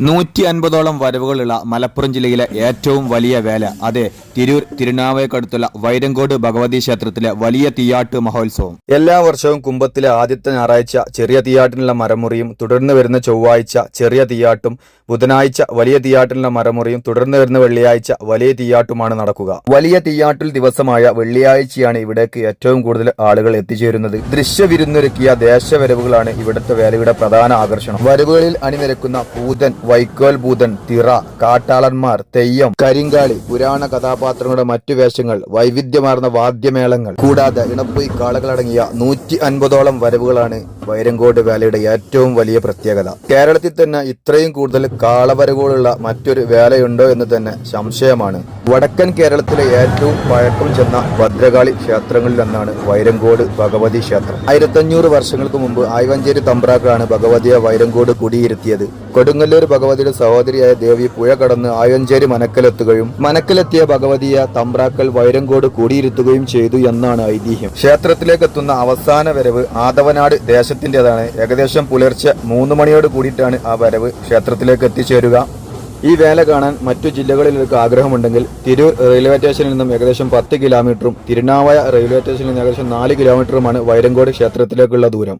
നൂറ്റി അൻപതോളം വരവുകളുള്ള മലപ്പുറം ജില്ലയിലെ ഏറ്റവും വലിയ വേല അതെ തിരൂർ തിരുനാവയക്കടുത്തുള്ള വൈരങ്കോട് ഭഗവതി ക്ഷേത്രത്തിലെ വലിയ തീയാട്ട് മഹോത്സവം. എല്ലാ വർഷവും കുംഭത്തിലെ ആദ്യത്തെ ഞായറാഴ്ച ചെറിയ തീയാട്ടിനുള്ള മരമുറിയും തുടർന്ന് വരുന്ന ചൊവ്വാഴ്ച ചെറിയ തീയാട്ടും ബുധനാഴ്ച വലിയ തീയാട്ടിനുള്ള മരമുറിയും തുടർന്ന് വരുന്ന വെള്ളിയാഴ്ച വലിയ തീയാട്ടുമാണ് നടക്കുക. വലിയ തീയാട്ടിൽ ദിവസമായ വെള്ളിയാഴ്ചയാണ് ഇവിടേക്ക് ഏറ്റവും കൂടുതൽ ആളുകൾ എത്തിച്ചേരുന്നത്. ദൃശ്യവിരുന്നൊരുക്കിയ ദേശവരവുകളാണ് ഇവിടുത്തെ വേലയുടെ പ്രധാന ആകർഷണം. വരവുകളിൽ അണിനിരക്കുന്ന പൂതൻ വൈക്കോൽ ഭൂതൻ തിറ കാട്ടാളന്മാർ തെയ്യം കരിങ്കാളി പുരാണ കഥാപാത്രങ്ങളുടെ മറ്റു വേഷങ്ങൾ വൈവിധ്യമാർന്ന വാദ്യമേളങ്ങൾ. കൂടാതെ ഇണപ്പൊയ് കാളകളടങ്ങിയ നൂറ്റി അൻപതോളം വരവുകളാണ് വൈരങ്കോട് വേലയുടെ ഏറ്റവും വലിയ പ്രത്യേകത. കേരളത്തിൽ തന്നെ ഇത്രയും കൂടുതൽ കാളവരവുകളുള്ള മറ്റൊരു വേലയുണ്ടോ എന്ന് തന്നെ സംശയമാണ്. വടക്കൻ കേരളത്തിലെ ഏറ്റവും പഴക്കം ചെന്ന ഭദ്രകാളി ക്ഷേത്രങ്ങളിലൊന്നാണ് വൈരങ്കോട് ഭഗവതി ക്ഷേത്രം. ആയിരത്തഞ്ഞൂറ് വർഷങ്ങൾക്ക് മുമ്പ് ആയവഞ്ചേരി തമ്പ്രാക്കളാണ് ഭഗവതിയെ വൈരങ്കോട് കുടിയിരുത്തിയത്. കൊടുങ്ങല്ലൂർ ഭഗവതിയുടെ സഹോദരിയായ ദേവി പുഴ കടന്ന് ആയഞ്ചേരി മനക്കലെത്തുകയും മനക്കലെത്തിയ ഭഗവതിയെ തമ്പ്രാക്കൽ വൈരങ്കോട് കൂടിയിരുത്തുകയും ചെയ്തു എന്നാണ് ഐതിഹ്യം. ക്ഷേത്രത്തിലേക്ക് എത്തുന്ന അവസാന വരവ് ആദവനാട് ദേശത്തിന്റെതാണ്. ഏകദേശം പുലർച്ചെ മൂന്ന് മണിയോട് കൂടിയിട്ടാണ് ആ വരവ് ക്ഷേത്രത്തിലേക്ക് എത്തിച്ചേരുക. ഈ വേല കാണാൻ മറ്റു ജില്ലകളിലേക്ക് ആഗ്രഹമുണ്ടെങ്കിൽ തിരൂർ റെയിൽവേ സ്റ്റേഷനിൽ നിന്നും ഏകദേശം പത്ത് കിലോമീറ്ററും തിരുനാവായ റെയിൽവേ സ്റ്റേഷനിൽ നിന്ന് ഏകദേശം നാല് കിലോമീറ്ററുമാണ് വൈരങ്കോട് ക്ഷേത്രത്തിലേക്കുള്ള ദൂരം.